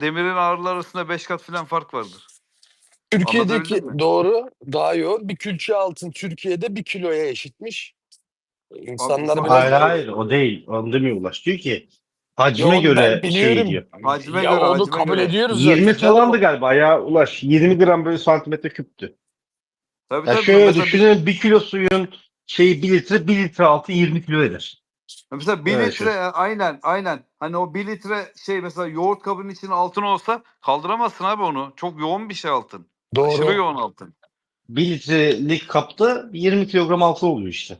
demirin ağırlığı arasında 5 kat falan fark vardır. Türkiye'deki Anlatabildim mi? doğru daha yoğun. Bir külçe altın Türkiye'de bir kiloya eşitmiş. İnsanlar Abi, biraz Hayır hayır o değil. Onu demiyor Ulaş. Diyor ki hacme Yok, göre şey biliyorum. diyor. Hacme ya göre, onu hacme kabul göre. ediyoruz 20 zaten. falandı galiba ya Ulaş. 20 gram böyle santimetre küptü. Tabii Ya tabii. şöyle mesela, düşünün 1 kilo suyun şeyi 1 litre 1 litre altı 20 kilo eder. Mesela 1 Evet, litre aynen aynen. Hani o 1 litre şey mesela yoğurt kabının içinde altın olsa kaldıramazsın abi onu. Çok yoğun bir şey altın. Aşırı Doğru. yoğun altın. 1 litrelik kapta 20 kilogram altın oluyor işte.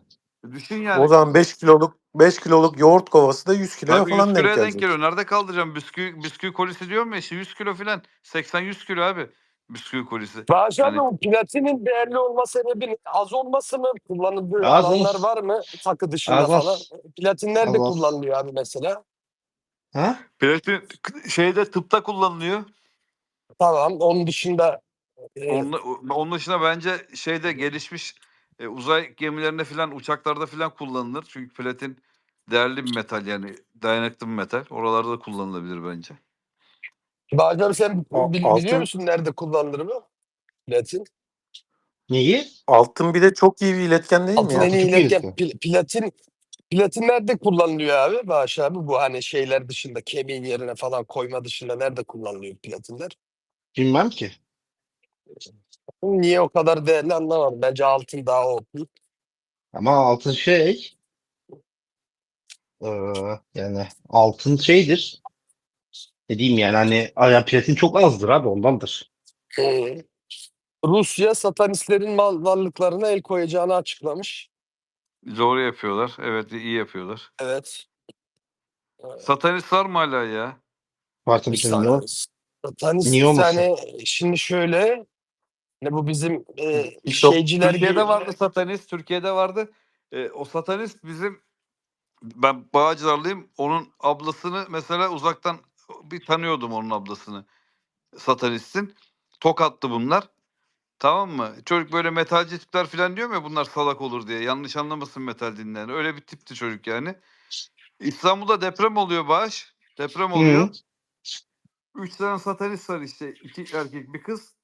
Düşün yani. O zaman 5 kiloluk 5 kiloluk yoğurt kovası da 100 kiloya Tabii 100 falan denk denk geliyor. Nerede kaldıracağım? Bisküvi, bisküvi kolisi diyorum ya işte 100 kilo falan. 80-100 kilo abi. Bisküvi kolisi. Abi Yani- o platinin değerli olma sebebi az olması mı? Kullanıldığı Az, alanlar az. var mı? Takı dışında Az, az. falan. Platin nerede Az, az. kullanılıyor abi mesela? Ha? Platin şeyde tıpta kullanılıyor. Tamam onun dışında e, Onun, onun dışında bence şeyde gelişmiş e, uzay gemilerinde falan uçaklarda falan kullanılır. Çünkü platin değerli bir metal yani dayanıklı bir metal. Oralarda da kullanılabilir bence. Abi sen A- bil- altın- biliyor musun nerede kullanılır bu? Platin. Neyi? Altın bir de çok iyi bir iletken değil mi Altın ya? en iyi Çok iyi iletken. iletken. Pl- platin platin nerede kullanılıyor abi Bağış abi? Bu hani şeyler dışında kemiğin yerine falan koyma dışında nerede kullanılıyor platinler? Bilmem ki. Niye o kadar değerli anlamadım. Bence altın daha o. Ama altın şey eee, yani altın şeydir. Ne diyeyim yani hani yani platin çok azdır abi ondandır. Hı. Rusya satanistlerin mal varlıklarına el koyacağını açıklamış. Doğru yapıyorlar. Evet iyi yapıyorlar. Evet. Satanist var mı hala ya? Saniye. ne? Satanist Niye olmasın? yani şimdi şöyle ne bu bizim e, İşte şeyciler Türkiye'de gibi- vardı satanist. Türkiye'de vardı. E, o satanist bizim ben Bağcılarlıyım. Onun ablasını mesela uzaktan bir tanıyordum onun ablasını. Satanistin. Tokattı bunlar. Tamam mı? Çocuk böyle metalci tipler falan diyor ya bunlar salak olur diye. Yanlış anlamasın metal dinleyen. Öyle bir tipti çocuk yani. İstanbul'da deprem oluyor Bağış. Deprem oluyor. Hı. Üç tane satanist var işte. iki erkek bir kız.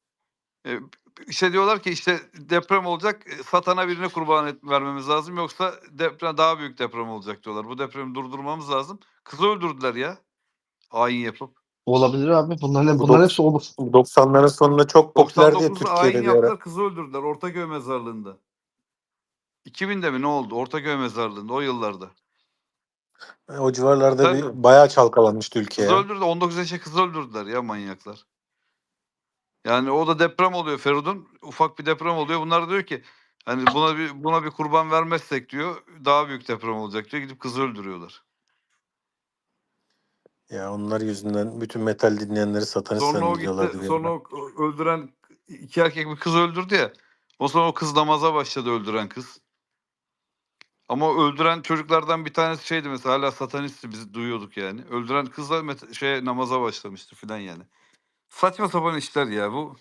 Ee, işte diyorlar ki işte deprem olacak. e, Satana birine kurban et, vermemiz lazım. Yoksa deprem daha büyük deprem olacak diyorlar. Bu depremi durdurmamız lazım. Kızı öldürdüler ya. Hain yapıp. Olabilir abi. Bunların, Bu bunların hepsi olur. 90'ların sonunda çok popülerdi ya 99'da hain Türkiye'de bir ara. yaptılar kızı öldürdüler. Ortaköy mezarlığında. 2000'de mi ne oldu? Ortaköy mezarlığında o yıllarda. O civarlarda Tabii. bir bayağı çalkalanmıştı ülke Kızı ya. öldürdü. 19 yaşında kızı öldürdüler ya manyaklar. Yani o da deprem oluyor Feridun. Ufak bir deprem oluyor. Bunlar diyor ki hani buna bir buna bir kurban vermezsek diyor daha büyük deprem olacak diyor. Gidip kızı öldürüyorlar. Ya onlar yüzünden bütün metal dinleyenleri satanist Sonra o zannediyorlardı. gitti. bir Sonra ara. o öldüren iki erkek bir kız öldürdü ya. O sonra o kız namaza başladı öldüren kız. Ama o öldüren çocuklardan bir tanesi şeydi mesela hala satanisti biz duyuyorduk yani. Öldüren kız da met- şey namaza başlamıştı filan yani. Saçma sapan işler ya bu.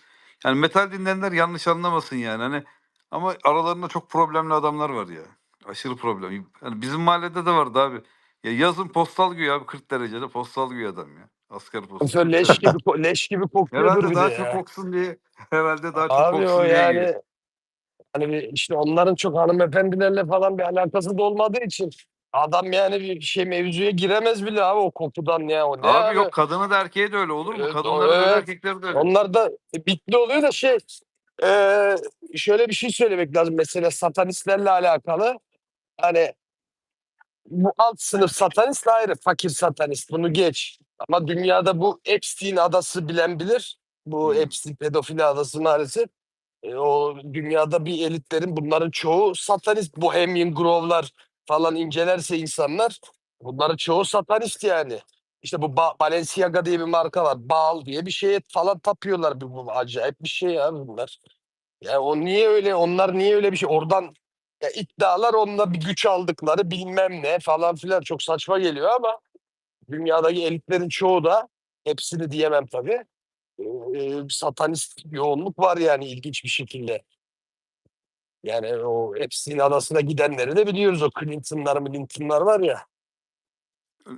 Yani metal dinleyenler yanlış anlamasın yani hani ama aralarında çok problemli adamlar var ya. Aşırı problem. Yani bizim mahallede de vardı abi. Ya yazın postal güya abi 40 derecede postal güya adam ya. Asker postal. Mesela leş gibi ko- leş gibi kokuyordur Herhalde bir daha de çok ya. koksun diye. Herhalde daha çok Abi koksun o diye yani giyiyor. hani bir işte onların çok hanımefendilerle falan bir alakası da olmadığı için adam yani bir şey mevzuya giremez bile abi o kokudan ya o ne Abi, abi. yok kadını da erkeğe de öyle olur mu? Evet, Kadınları da öyle evet. erkekleri de öyle. Onlar da bitli oluyor da şey eee, şöyle bir şey söylemek lazım mesela satanistlerle alakalı hani bu alt sınıf satanist ayrı fakir satanist bunu geç ama dünyada bu Epstein adası bilen bilir bu Hmm. Epstein pedofili adası maalesef E, o dünyada bir elitlerin bunların çoğu satanist Bohemian Grove'lar falan incelerse insanlar bunların çoğu satanist yani. İşte bu Ba- Balenciaga diye bir marka var. Baal diye bir şeye falan tapıyorlar. Bu, bu acayip bir şey ya bunlar. Ya o niye öyle onlar niye öyle bir şey oradan ya iddialar onunla bir güç aldıkları bilmem ne falan filan çok saçma geliyor ama dünyadaki elitlerin çoğu da hepsini diyemem tabii. e, satanist yoğunluk var yani ilginç bir şekilde. Yani o Epstein adasına gidenleri de biliyoruz. O Clinton'lar Clinton'lar var ya.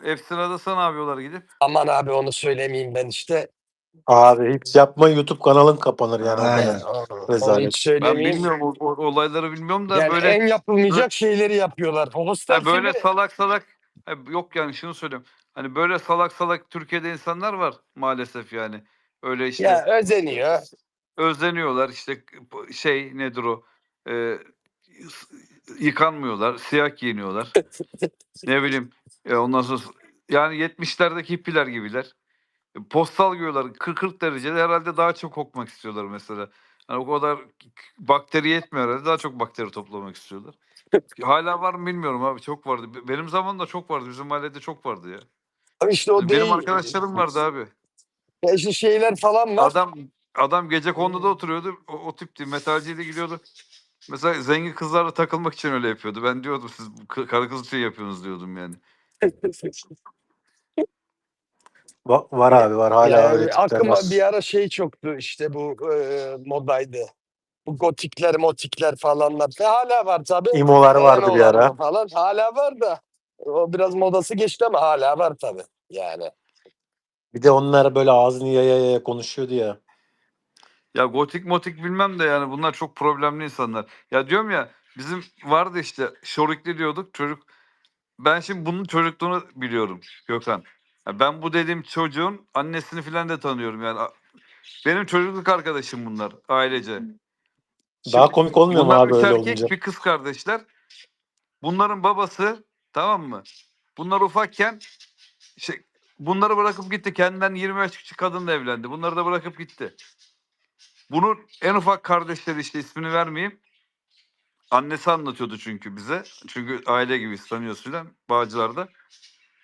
Efsina'da sana yapıyorlar gidip. Aman abi onu söylemeyeyim ben işte. Abi hiç yapma YouTube kanalın kapanır yani. Aynen. Rezalet. hiç Ben söylemeyeyim. bilmiyorum o, o- olayları bilmiyorum da Yani böyle en yapılmayacak şeyleri yapıyorlar. Ha, böyle filmi- salak salak ha, yok yani şunu söyleyeyim. Hani böyle salak salak Türkiye'de insanlar var maalesef yani. Öyle işte ya özeniyor. özleniyorlar işte şey nedir o? Ee, yıkanmıyorlar, siyah giyiniyorlar. ne bileyim e, ondan sonra yani 70'lerdeki hippiler gibiler. Postal giyiyorlar 40-40 derecede herhalde daha çok kokmak istiyorlar mesela. Hani o kadar bakteri yetmiyor herhalde daha çok bakteri toplamak istiyorlar. Hala var mı bilmiyorum abi çok vardı. Be- Benim zamanımda çok vardı. Bizim mahallede çok vardı ya. Ama işte o Benim değil. arkadaşlarım vardı abi. Ya işte şeyler falan var. Adam adam gece konuda oturuyordu. O, o tipti. Metalciyle gidiyordu. Mesela zengin kızlarla takılmak için öyle yapıyordu. Ben diyordum siz karı kız şey yapıyorsunuz diyordum yani. Va- var abi var hala Yani öyle tipler aklıma var. bir ara şey çoktu işte bu e, modaydı. Bu gotikler, motikler falanlar. Ve hala var tabii. İmolar vardı bir ara. Falan. Hala var da. O biraz modası geçti ama hala var tabii. Yani. Bir de onlar böyle ağzını yaya yaya konuşuyordu ya. Ya gotik motik bilmem de yani bunlar çok problemli insanlar. Ya diyorum ya bizim vardı işte şorikli diyorduk çocuk. Ben şimdi bunun çocukluğunu biliyorum Gökhan. Ya ben bu dediğim çocuğun annesini filan da tanıyorum yani. Benim çocukluk arkadaşım bunlar ailece. Daha Şimdi komik olmuyor mu bunlar abi üç öyle erkek olunca? bir kız kardeşler. Bunların babası tamam mı? Bunlar ufakken şey, bunları bırakıp gitti. Kendinden 20 yaş küçük kadınla evlendi. Bunları da bırakıp gitti. Bunun en ufak kardeşleri işte ismini vermeyeyim. Annesi anlatıyordu çünkü bize. Çünkü aile gibi tanıyoruz filan Bağcılar'da.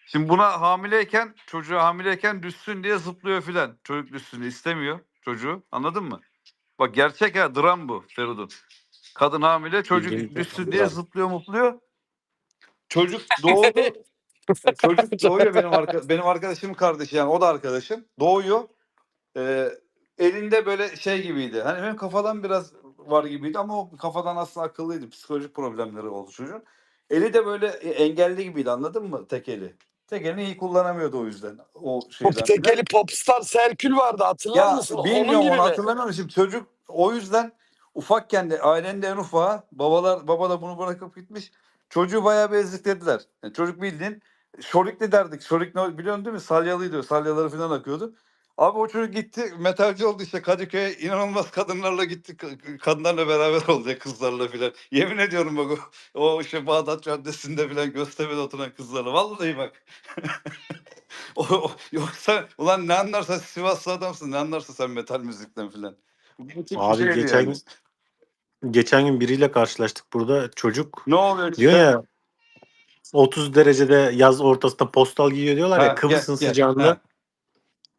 Şimdi buna hamileyken, çocuğa hamileyken düşsün diye zıplıyor filan. Çocuk düşsün diye istemiyor çocuğu. Anladın mı? Bak gerçek ha dram bu Feridun. Kadın hamile çocuk Bildiğin düşsün diye zıplıyor mupluyor. Çocuk doğdu. çocuk doğuyor benim arka, benim arkadaşımın kardeşi yani o da arkadaşım. Doğuyor. Ee, elinde böyle şey gibiydi. Hani benim kafadan biraz var gibiydi ama o kafadan aslında akıllıydı. Psikolojik problemleri oldu çocuğun. Eli de böyle e, engelli gibiydi anladın mı? Tek eli. Tek elini iyi kullanamıyordu o yüzden. O şeyden. Pop tekeli popstar Serkül vardı hatırlar Ya mısın? Onun bilmiyorum gibi onu hatırlamıyorum. Şimdi çocuk o yüzden ufakken de ailenin de en ufağı babalar baba da bunu bırakıp gitmiş. Çocuğu bayağı bir eziklediler. Yani çocuk bildiğin şorikli derdik. Şorik ne biliyorsun değil mi? Salyalıydı. Salyaları falan akıyordu. Abi o çocuk gitti metalci oldu işte Kadıköy'e inanılmaz kadınlarla gitti. Ka- Kadınlarla beraber oldu kızlarla filan. Yemin ediyorum bak o, o işte Bağdat Caddesi'nde filan Göztepe'de oturan kızlarla. Vallahi bak. o, o- yoksa ulan ne anlarsa Sivaslı adamsın ne anlarsa sen metal müzikten filan. Abi geçen yani. geçen gün biriyle karşılaştık burada. Çocuk Ne oluyor işte? diyor ya 30 derecede yaz ortasında postal giyiyor diyorlar Ha, ya Kıbrıs'ın sıcağında Ha.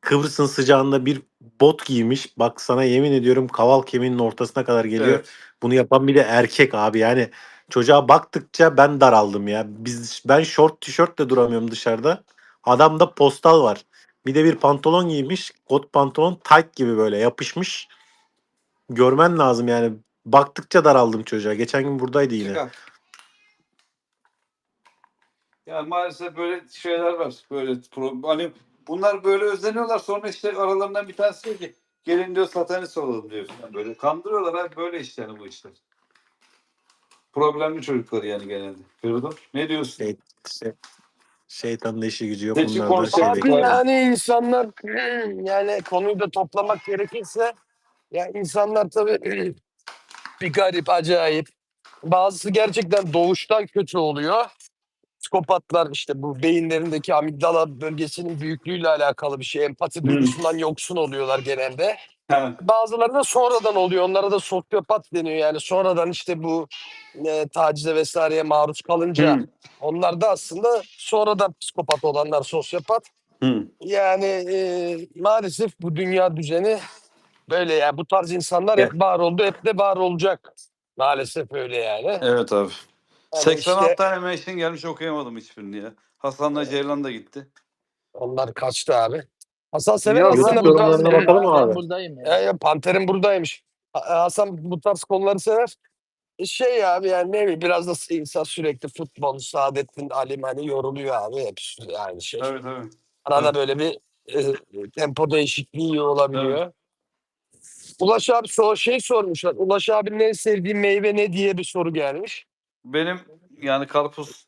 Kıbrıs'ın sıcağında bir bot giymiş. Bak sana yemin ediyorum kaval kemiğinin ortasına kadar geliyor. Evet. Bunu yapan bir de erkek abi yani çocuğa baktıkça ben daraldım ya. Biz ben şort tişörtle duramıyorum dışarıda. Adamda postal var. Bir de bir pantolon giymiş. Kot pantolon tight gibi böyle yapışmış. Görmen lazım yani. Baktıkça daraldım çocuğa. Geçen gün buradaydı yine. Çıkar. Ya maalesef böyle şeyler var. Böyle pro- hani bunlar böyle özleniyorlar sonra işte aralarından bir tanesi diyor ki gelin diyor satanist olalım diyor falan böyle. Kandırıyorlar abi böyle işte yani bu işler. Problemli çocuklar yani genelde. Feridun ne diyorsun? Şey, şey, şeytanın işi gücü yok. Seçim Bunlar da konusu şey abi yani insanlar yani konuyu da toplamak gerekirse ya insanlar tabii bir garip, acayip. Bazısı gerçekten doğuştan kötü oluyor. Psikopatlar işte bu beyinlerindeki amigdala bölgesinin büyüklüğüyle alakalı bir şey. Empati duygusundan yoksun oluyorlar genelde. Ha. Bazıları da sonradan oluyor. Onlara da sosyopat deniyor. Yani sonradan işte bu e, tacize vesaireye maruz kalınca Hı. onlar da aslında sonradan psikopat olanlar sosyopat. Hı. Yani e, maalesef bu dünya düzeni böyle yani bu tarz insanlar hep Evet. var oldu, hep de var olacak. Maalesef öyle yani. Evet abi. Ama 86 işte tane mention gelmiş okuyamadım hiçbirini ya. Hasan'la Ceylan da gitti. onlar kaçtı abi. Hasan sever YouTube bu tarz. bakalım abi? buradayım ya. Ya, ya, Panter'in buradaymış. Ha- Hasan bu tarz konuları sever. şey abi yani ne bileyim biraz da insan sürekli futbol, Saadettin Ali hani yoruluyor abi hep aynı şey. Tabii tabii. Arada Evet. böyle bir e, tempo değişikliği iyi olabiliyor. Ulaş abi so şey sormuşlar. Ulaş abinin en sevdiği meyve ne diye bir soru gelmiş. Benim yani karpuz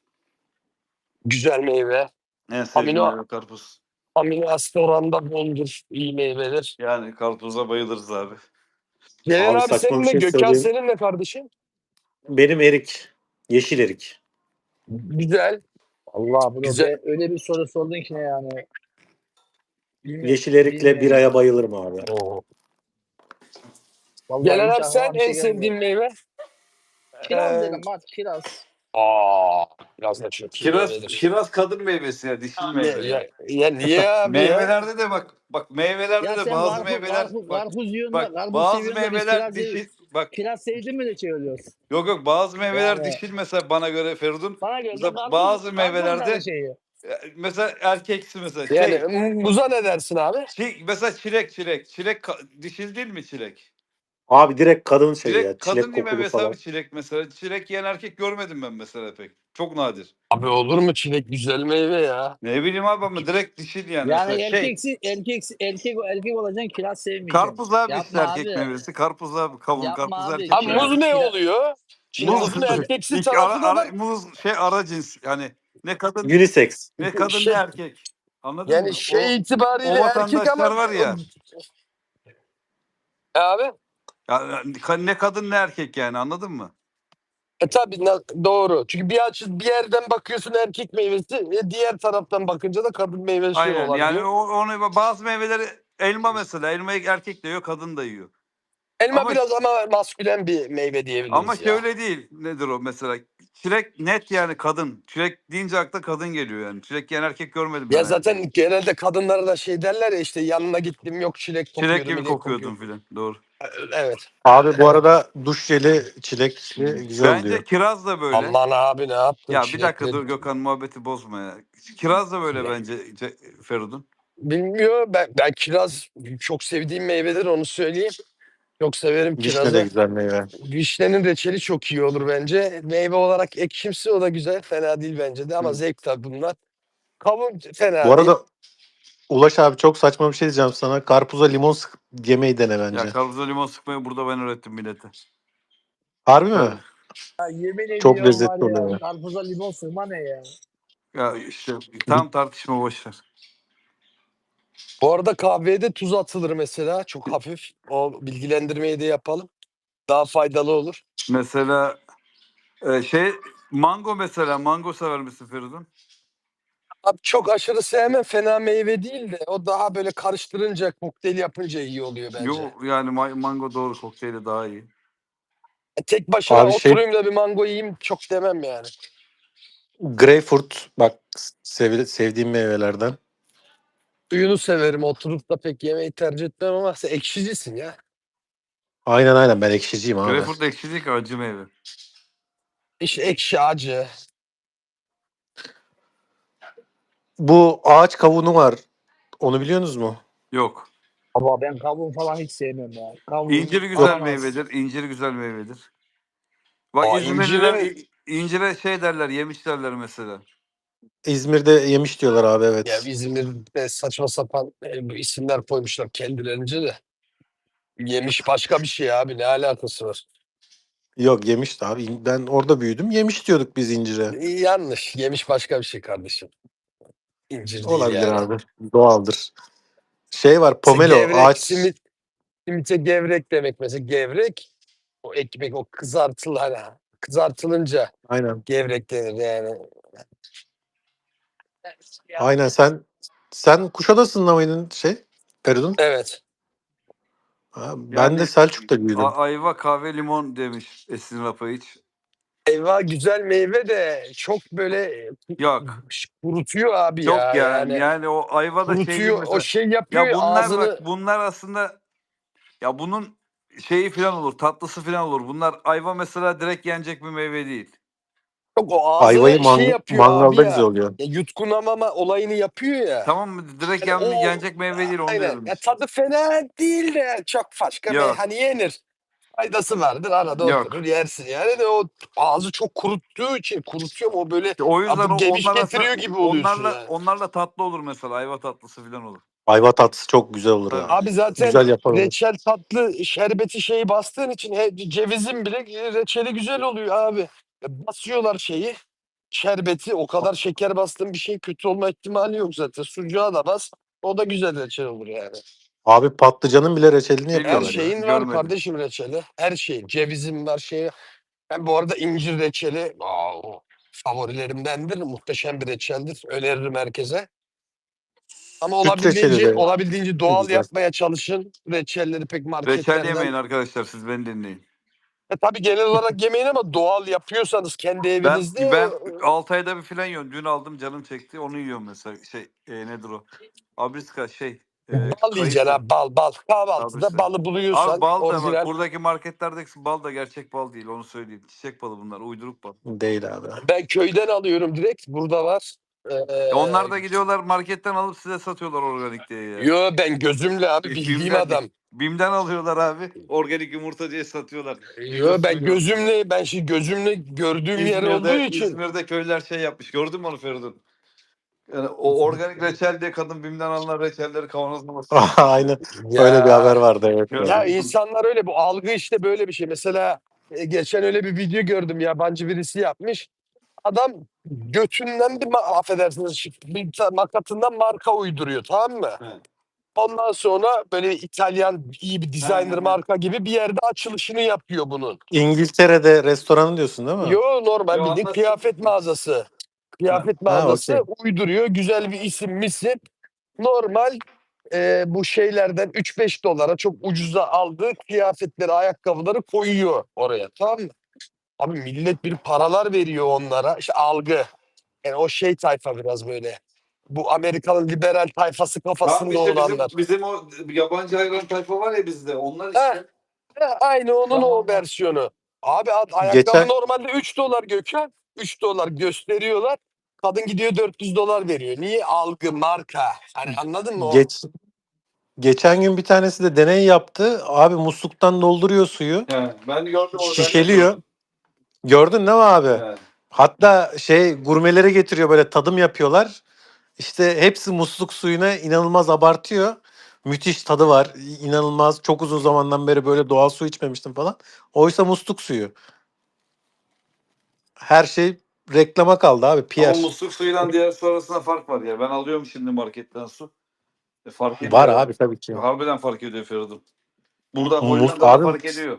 Güzel meyve. en sevdiğim Amino- meyve karpuz. Amino asit oranında boldur. iyi meyvedir. Yani karpuza bayılırız abi. Celal Abi abi, saçma senin bir şey Gökhan söyleyeyim. senin ne kardeşim? Benim erik. Yeşil erik. Güzel. Allah bunu Güzel. be- öyle bir soru sordun ki ne yani. Bilmiyorum, Yeşil erikle bilmiyorum. bir aya bayılırım abi. Vallahi Celal hiç abi sen bir şey en sevdiğin gelmiyor. meyve? Kiraz Ee, dedim bak kiraz. Aa, biraz da çok Kiraz, meyvedir. kiraz kadın meyvesi ya dişil Ya, meyve. ya, ya niye abi ya? Meyvelerde de bak bak meyvelerde Ya de bazı karpuz, meyveler karpuz, bak, yiyorsun da bak karpuz bazı meyveler dişil bak kiraz sevdin mi de şey oluyoruz. yok yok bazı meyveler Yani- dişil mesela bana göre Feridun Bana göre de Mesela bazı meyvelerde- e, mesela erkeksi mesela şey Yani muza ne dersin abi? çi- mesela çilek çilek çilek dişil değil mi çilek? Abi direkt kadın şey Çilek ya. kadın Çilek mi kokulu mesela falan. bir çilek mesela çilek yiyen erkek görmedim ben mesela pek. Çok nadir. Abi olur mu çilek güzel meyve ya? Ne bileyim abi ama direkt dişil yani. Yani mesela şey erkeksi, erkeksi, erkek, erkek olacaksın kiraz sevmeyeceksin. karpuz abi işte Yapma erkek abi. meyvesi. Karpuz abi kavun Yapma karpuz abi. erkek. Abi muz ne oluyor? Muz, muzun erkeksi İlk ara, da ara, muz şey ara cins yani ne kadın Unisex. ne kadın Şey- ne erkek. Anladın Yani mı? şey O- itibariyle o erkek vatandaşlar ama var ya. E abi ya, ne kadın ne erkek yani anladın mı? e tabii na- doğru. Çünkü bir açı bir yerden bakıyorsun erkek meyvesi, e, diğer taraftan bakınca da kadın meyvesi Aynen olabiliyor. yani o, onu bazı meyveleri elma mesela elmayı erkek de yiyor kadın da yiyor. Elma ama- biraz ama maskülen bir meyve diyebiliriz Ama ya. şöyle değil. Nedir o mesela? Çilek net yani kadın. Çilek deyince akla kadın geliyor yani. Çilek yiyen erkek görmedim Ya ben. zaten genelde kadınlara da şey derler ya işte yanına gittim yok çilek kokuyordu. Çilek gibi milek kokuyordun filan. Doğru. kokuyor. Evet. Abi bu arada duş jeli çilekli güzel Bence oluyor. kiraz da böyle. Aman abi ne yaptın? ya bir dakika çilekle- dur Gökhan muhabbeti bozma ya. Kiraz da böyle bence Ce- Feridun. Bilmiyor. Ben, ben kiraz çok sevdiğim meyvedir onu söyleyeyim. Çok severim Vişne kirazı. de güzel meyve. Vişnenin reçeli çok iyi olur bence. Meyve olarak ekşimsi o da güzel. Fena değil bence de ama Hı. zevk tabii bunlar. Kavun fena Bu arada değil. Ulaş abi çok saçma bir şey diyeceğim sana. Karpuza limon sık yemeği dene bence. Ya karpuza limon sıkmayı burada ben öğrettim millete. Harbi mi? Ya yemin Çok ediyorum lezzetli var ya, oluyor. Karpuza limon sıkma ne ya? Ya işte tam tartışma boşver. Bu arada kahveye de tuz atılır mesela. Çok hafif. O bilgilendirmeyi de yapalım. Daha faydalı olur. Mesela e, şey mango mesela mango sever misin Feridun? Abi çok aşırı sevmem. Fena meyve değil de o daha böyle karıştırınca, kokteyl yapınca iyi oluyor bence. Yok yani ma- mango doğru kokteyli daha iyi. E, Tek başına Abi şey- oturayım da bir mango yiyeyim çok demem yani. Greyfurt bak sev- sevdiğim meyvelerden. Suyunu severim. Oturup da pek yemeği tercih etmem ama sen ekşicisin ya. Aynen aynen ben ekşiciyim abi. Greyfurt ekşi değil ki acı meyve. İşte ekşi, acı. Bu ağaç kavunu var. Onu biliyorsunuz mu? Yok. Ama ben kavun falan hiç sevmem ya. Kavun, İncir güzel ananas. meyvedir. İncir güzel meyvedir. Bak Aa, İzmirliler incire- incire şey derler, yemiş derler mesela. İzmir'de yemiş diyorlar abi evet. Ya İzmir'de saçma sapan e, bu isimler koymuşlar kendilerince de. Yemiş başka bir şey abi. Ne alakası var? Yok yemişti abi. Ben orada büyüdüm. Yemiş diyorduk biz incire. Yanlış. Yemiş başka bir şey kardeşim. İncir değil Olabilir yani. abi. Doğaldır. Şey var pomelo gevrek, ağaç. simit, simite gevrek demek mesela gevrek. O ekmek o kızartılı hani kızartılınca Aynen. gevrek denir yani. Aynen sen sen Kuşadası'nda mıydın şey? Feridun? Evet. Ha, ben Yani de Selçuk'ta büyüdüm. A- ayva, kahve, limon demiş Esin Rapayiç. Eyvah güzel meyve de çok böyle Yok. kurutuyor abi Çok ya. yani, yani. Yani, o ayva da şey kurutuyor mesela. o şey yapıyor Ya ya, bunlar ağzını. bak bunlar aslında ya bunun şeyi falan olur, tatlısı falan olur. Bunlar ayva mesela direkt yenecek bir meyve değil. Yok o ağzına Ayvayı man- şey yapıyor mangalda abi ya. güzel oluyor. ya. Yutkunamama olayını yapıyor ya. Tamam mı? Direkt Yani yen- o- yenecek meyve değil onu Aynen. diyorum. Ya tadı fena değil de çok başka. Yok. Hani yenir. faydası vardır. Arada Yok. oturur yersin yani de o ağzı çok kuruttuğu için kurutuyor mu o böyle İşte o yüzden o geviş onlarla, getiriyor gibi oluyorsun onlarla, yani. onlarla tatlı olur mesela. Ayva tatlısı falan olur. Ayva tatlısı çok güzel olur Tabii. ya. Abi zaten Güzel yapar onu. reçel tatlı şerbeti şeyi bastığın için he, cevizin bile reçeli güzel oluyor abi. E, Basıyorlar şeyi şerbeti o kadar şeker bastığın bir şey kötü olma ihtimali yok zaten. Sucuğa da bas o da güzel reçel olur yani. Abi patlıcanın bile reçelini Her yapıyorlar. Bilmiyorum ya. şeyin var görmedim. kardeşim reçeli. Her şeyin. Cevizin var şeyi. Ben bu arada incir reçeli aa, o favorilerimdendir. Muhteşem bir reçeldir. Öneririm herkese. Ama Süt olabildiğince, de olabildiğince doğal güzel. yapmaya çalışın. Reçelleri pek Reçel marketlerden yemeyin arkadaşlar siz beni dinleyin. E tabii genel olarak yemeyin ama doğal yapıyorsanız kendi Ben evinizde ben o- 6 ayda bir falan yiyorum. Dün aldım canım çekti onu yiyorum mesela. Şey e, nedir o? Abriska şey. E, bal yiyeceksin kayısı. ha bal bal. Kahvaltıda balı buluyorsan Abi bal da orijinal. bak buradaki marketlerdeki bal da gerçek bal değil onu söyleyeyim. Çiçek balı bunlar uyduruk bal. Değil abi. Ben köyden alıyorum direkt. Burada var. Ee, E onlar da gidiyorlar marketten alıp size satıyorlar organik diye ya. Yo ben gözümle abi bildiğim Bim'den- adam. Bim'den alıyorlar abi. Organik yumurta diye satıyorlar. Yo ben gözümle ben şimdi gözümle gördüğüm yer olduğu İzmir'de, için İzmir'de köylüler şey yapmış. Gördün mü onu Feridun? Yani o organik reçel diye kadın Bim'den alınan reçelleri kavanozuna basıyor. Aynen. Öyle bir haber vardı evet. Ya- Ya insanlar öyle bu algı işte böyle bir şey. Mesela e, geçen öyle bir video gördüm yabancı birisi yapmış. Adam götünden bir ma- affedersiniz şi- bir ta- makatından marka uyduruyor tamam mı? Evet. Ondan sonra böyle İtalyan iyi bir designer evet. marka gibi bir yerde açılışını yapıyor bunun. İngiltere'de restoranı diyorsun değil mi? Yo normal Yo, bildiğin kıyafet mağazası. Kıyafet Ha, mağazası okey. uyduruyor. Güzel bir isim misim. Normal e, bu şeylerden 3-5 dolara çok ucuza aldığı kıyafetleri, ayakkabıları koyuyor oraya. Tamam mı? Abi millet bir paralar veriyor onlara. İşte algı. Yani o şey tayfa biraz böyle. Bu Amerika'nın liberal tayfası Tamam kafasında işte bizim, olanlar. bizim o yabancı hayran tayfa var ya bizde. Onlar Ha, işte. Ha, aynı onun Tamam. o versiyonu. Abi ad- ayakkabı Geçen- normalde 3 dolar Gökhan. 3 dolar gösteriyorlar. Kadın gidiyor 400 dolar veriyor. Niye? Algı, marka. Hani anladın mı? O? Geç, geçen gün bir tanesi de deney yaptı. Abi musluktan dolduruyor suyu. He, ben gördüm onu. Şişeliyor. Gördün değil mi abi? He. Hatta şey gurmeleri getiriyor böyle tadım yapıyorlar. İşte hepsi musluk suyuna inanılmaz abartıyor. Müthiş tadı var. İnanılmaz. Çok uzun zamandan beri böyle doğal su içmemiştim falan. Oysa musluk suyu. Her şey reklama kaldı abi. PR. Ama musluk suyuyla diğer su arasında fark var ya. Ben alıyorum şimdi marketten su. E, fark ediyor. Var abi tabii ki. Harbiden fark ediyor Feridun. Burada Mus- abi- fark ediyor.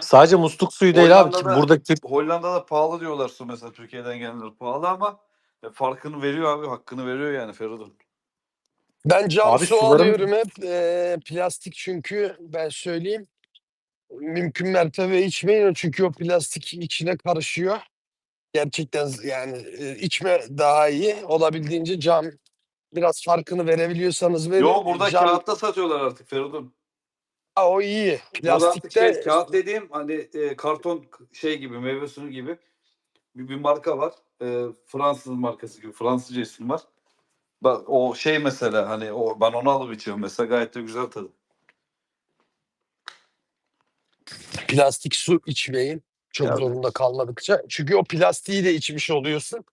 Sadece musluk suyu değil abi. Hollanda'da- Buradaki Hollanda'da pahalı diyorlar su mesela Türkiye'den gelenler pahalı ama e, farkını veriyor abi hakkını veriyor yani Feridun. Ben cam Abi su suların- alıyorum hep. Ee, plastik çünkü ben söyleyeyim. Mümkün mertebe içmeyin çünkü o plastik içine karışıyor. Gerçekten z- yani e, içme daha iyi. Olabildiğince cam biraz farkını verebiliyorsanız verin. Yo burada Cam- kağıtta satıyorlar artık Feridun. Ha, o iyi. Artık Plastikte şey, kağıt dediğim hani e, karton şey gibi meyve suyu gibi bir, bir marka var. E, Fransız markası gibi Fransızca isim var. Bak o şey mesela hani o ben onu alıp içiyorum mesela gayet de güzel tadı. plastik su içmeyin. Çok Ya- zorunda kalmadıkça. Çünkü o plastiği de içmiş oluyorsun.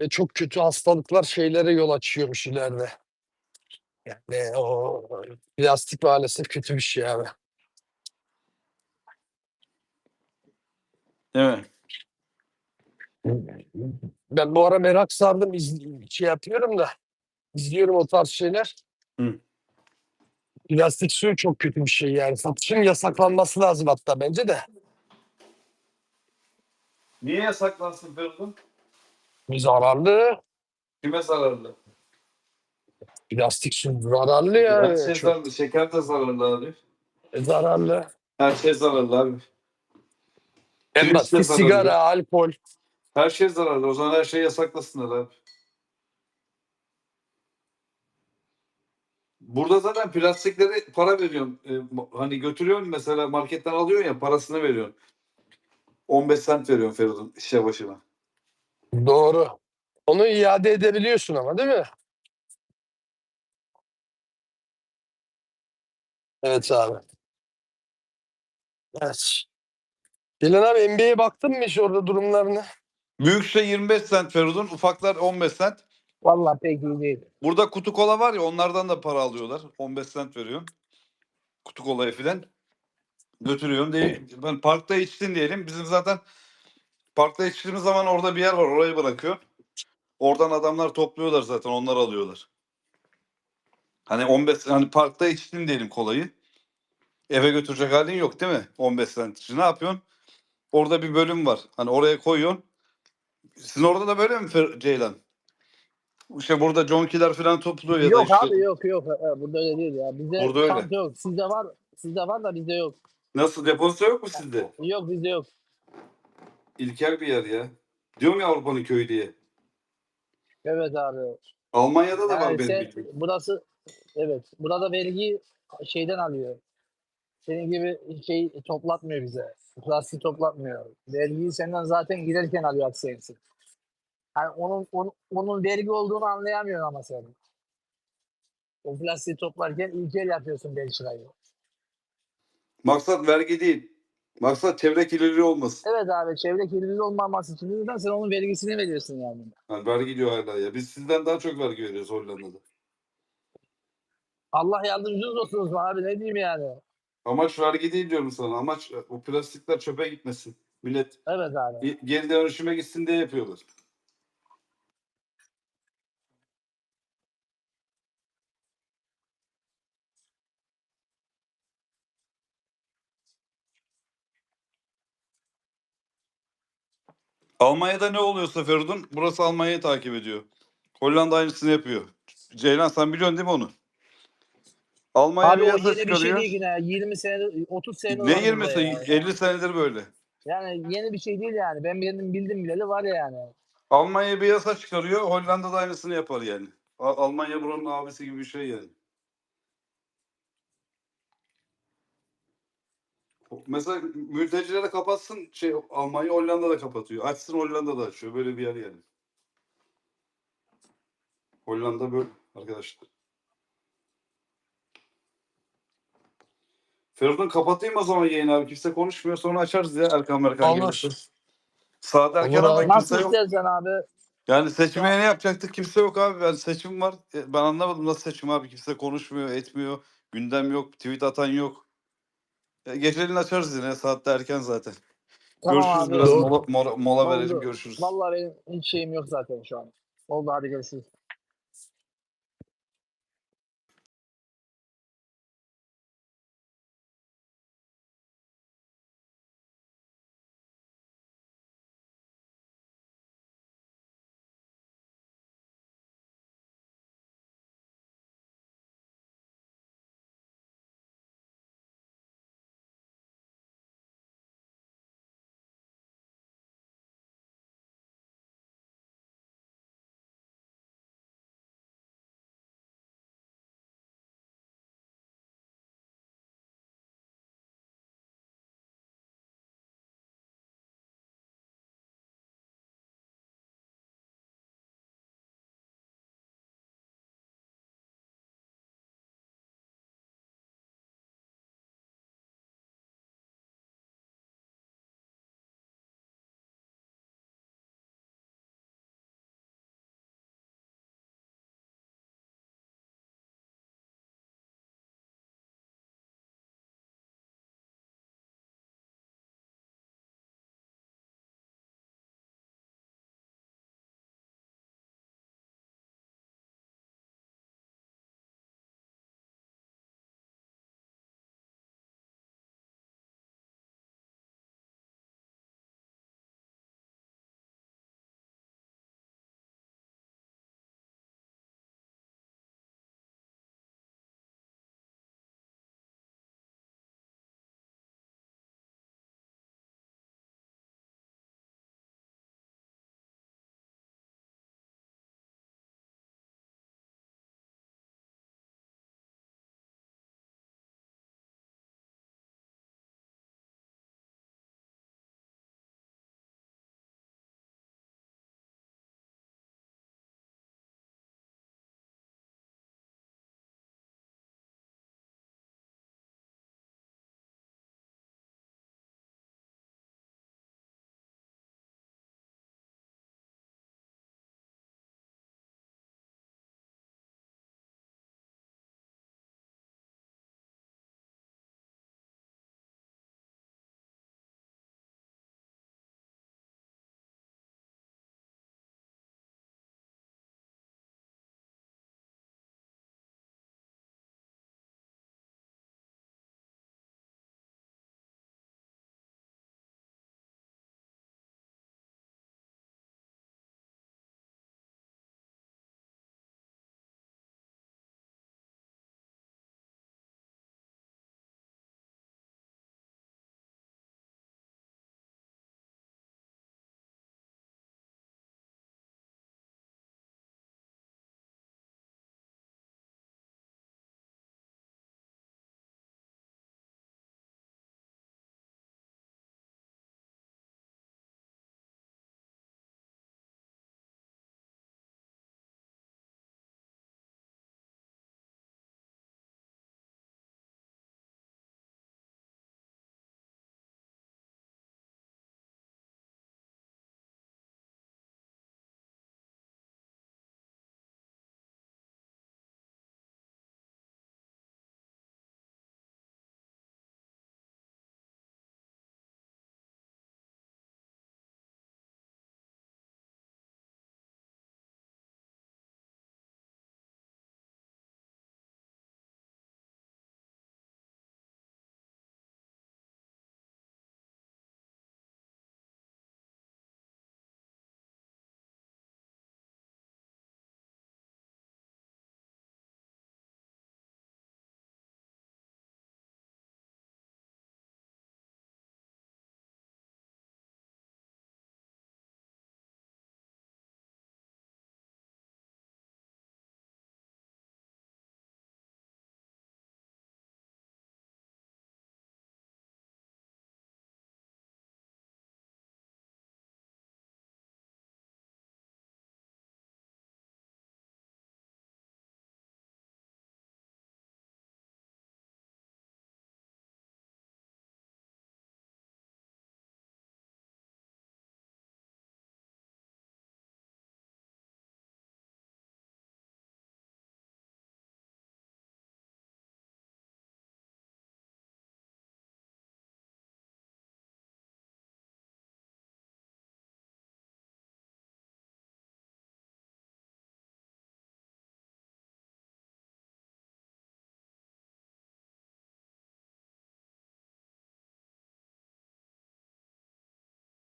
Ve çok kötü hastalıklar şeylere yol açıyormuş ileride. Yani o plastik maalesef kötü bir şey abi. Değil mi? Ben bu ara merak sardım. iz- şey yapıyorum da. izliyorum o tarz şeyler. Hı. Plastik su çok kötü bir şey yani. Satışın yasaklanması lazım hatta bence de. Niye yasaklansın Feridun? Zararlı. Kime zararlı? Plastik su zararlı ya. Her şey Çok zararlı. Şeker de zararlı abi. zararlı. Her şey zararlı abi. En Virüs de basit zararlı. sigara, alkol. Her şey zararlı. O zaman her şeyi yasaklasınlar abi. Burada zaten plastikleri para veriyorsun. Ee, hani götürüyorsun mesela marketten alıyorsun ya parasını veriyorsun. 15 cent veriyorsun Feridun şişe başına. Doğru. Onu iade edebiliyorsun ama değil mi? Evet abi. Evet. Ceylan abi NBA'ye baktın mı hiç orada durumlarına? Büyük şey 25 cent Feridun. Ufaklar 15 cent. Vallahi pek iyi değil. Burada kutu kola var ya onlardan da para alıyorlar. 15 cent veriyorsun. Kutu kolaya filan. Götürüyorsun. Diye, ben parkta içtin diyelim. Bizim zaten parkta içtiğimiz zaman orada bir yer var. Orayı bırakıyor. Oradan adamlar topluyorlar zaten. Onlar alıyorlar. Hani 15 hani parkta içtin diyelim kolayı. Eve götürecek halin yok değil mi? 15 cent için. Ne yapıyorsun? Orada bir bölüm var. Hani oraya koyuyorsun. Sizin orada da böyle mi Fer- Ceylan? İşte burada jonkiler falan topluyor ya da yok işte. abi yok yok. Ee, Burada öyle değil ya. Bizde Burada öyle. yok. Sizde var. Sizde var da bizde yok. Nasıl depozito yok mu sizde? Yok bizde yok. İlkel bir yer ya. Diyorum ya Avrupa'nın köyü diye. Evet abi. Almanya'da da var Yani benim sen- bildiğim. burası evet. Burada vergi şeyden alıyor. Senin gibi şey toplatmıyor bize. Plastik toplatmıyor. Vergiyi senden zaten giderken alıyor aksensin. Yani onun, onun, onun vergi olduğunu anlayamıyorsun ama sen. O plastiği toplarken ilk el yapıyorsun Belçika'yı. Maksat vergi değil. Maksat çevre kirliliği olmasın. Evet abi çevre kirliliği olmaması için sen onun vergisini veriyorsun yani. Yani vergi diyor hala ya. Biz sizden daha çok vergi veriyoruz Hollanda'da. Allah yardımcınız olsun Osman abi ne diyeyim yani. Amaç vergi değil diyorum sana. Amaç o plastikler çöpe gitmesin. Millet Evet abi. ge- geri dönüşüme gitsin diye yapıyorlar. Almanya'da ne oluyorsa Feridun burası Almanya'yı takip ediyor. Hollanda aynısını yapıyor. Ceylan sen biliyorsun değil mi onu? Almanya Abi bir o yasa yeni bir şey değil yine. 20 senedir, 30 senedir Ne var 20 burada sene? ya. 50 senedir böyle. Yani yeni bir şey değil yani. Ben benim bildim bileli var yani. Almanya bir yasa çıkarıyor. Hollanda da aynısını yapar yani. Almanya buranın abisi gibi bir şey yani. Mesela mültecilere kapatsın şey Almanya Hollanda da kapatıyor. Açsın Hollanda da açıyor. Böyle bir yer yani. Hollanda böyle arkadaşlar. Feridun kapatayım o zaman yayını abi. Kimse konuşmuyor. Sonra açarız ya Erkan Merkan Olur. gelirse. Saat erken Olur ama abi. kimse Nasıl yok. istersen abi. Yani seçmeye ne yapacaktık? Kimse yok abi. Ben seçim var. E, Ben anlamadım nasıl seçim abi. Kimse konuşmuyor, etmiyor. Gündem yok, tweet atan yok. E, açarız yine. Saatte erken zaten. Tamam görüşürüz abi. biraz. Mola, mola, mola Oldu. verelim görüşürüz. Vallahi benim hiç şeyim yok zaten şu an. Oldu hadi görüşürüz.